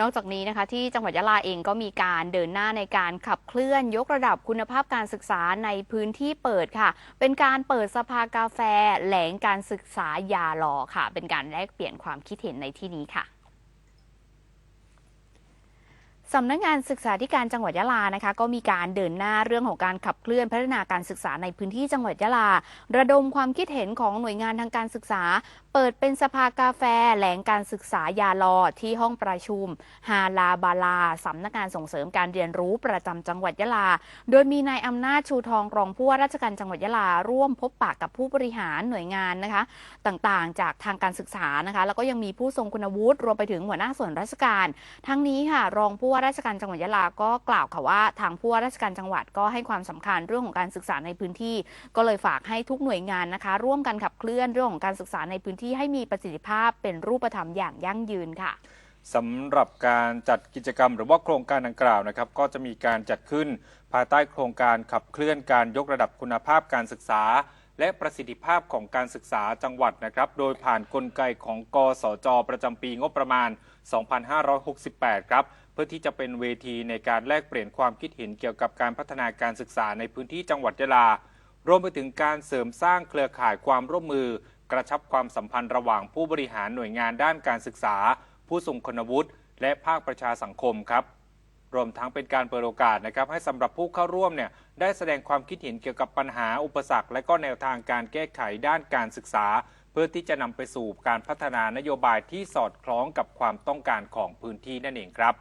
นอกจากนี้นะคะที่จังหวัดยะลาเองก็มีการเดินหน้าในการขับเคลื่อนยกระดับคุณภาพการศึกษาในพื้นที่เปิดค่ะ เป็นการเปิดสภากาแฟแหลงการศึกษายาลอค่ะ เป็นการแลกเปลี่ยนความคิดเห็นในที่นี้ค่ะ สำนักงานศึกษาธิการจังหวัดยะลานะคะ ก็มีการเดินหน้าเรื่องของการขับเคลื่อนพัฒนาการศึกษาในพื้นที่จังหวัดยะลา ระดมความคิดเห็นของหน่วยงานทางการศึกษา เปิดเป็นสภากาแฟแหลงการศึกษายาลอที่ห้องประชุม ฮาลาบาลาสำนักงานส่งเสริมการเรียนรู้ประจำจังหวัดยะลา โดยมีนายอำนาจชูทองรองผู้ว่าราชการจังหวัดยะลา ร่วมพบปะกับผู้บริหารหน่วยงานนะคะ ต่างๆ จากทางการศึกษานะคะ แล้วก็ยังมีผู้ทรงคุณวุฒิรวมไปถึงหัวหน้าส่วนราชการ ทั้งนี้ค่ะรองผู้ว่าราชการจังหวัดยะลาก็กล่าวค่ะว่าทางผู้ว่าราชการจังหวัดก็ให้ความสำคัญเรื่องของการศึกษาในพื้นที่ ก็เลยฝากให้ทุกหน่วยงานนะคะ ร่วมกันขับเคลื่อนเรื่องของการศึกษาในพื้นที่ให้มีประสิทธิภาพเป็นรูปธรรมอย่างยั่งยืนค่ะสำหรับการจัดกิจกรรมหรือว่าโครงการดังกล่าวนะครับ ก็จะมีการจัดขึ้นภายใต้โครงการขับเคลื่อนการยกระดับคุณภาพการศึกษา และประสิทธิภาพของการศึกษาจังหวัดนะครับ โดยผ่านกลไกของกสจ ประจำปีงบประมาณ 2568 ครับ เพื่อที่จะเป็นเวทีในการแลกเปลี่ยนความคิดเห็นเกี่ยวกับการพัฒนาการศึกษาในพื้นที่จังหวัดยะลารวมไปถึงการเสริมสร้างเครือข่ายความร่วมมือ กระชับความสัมพันธ์ระหว่างผู้บริหารหน่วยงานด้านการศึกษา ผู้ทรงคุณวุฒิและภาคประชาสังคมครับ รวมทั้งเป็นการเปิดโอกาสนะครับให้สำหรับผู้เข้าร่วมเนี่ยได้แสดงความคิดเห็นเกี่ยวกับปัญหาอุปสรรค และก็แนวทางการแก้ไขด้านการศึกษา เพื่อที่จะนำไปสู่การพัฒนานโยบายที่สอดคล้องกับความต้องการของพื้นที่นั่นเองครับ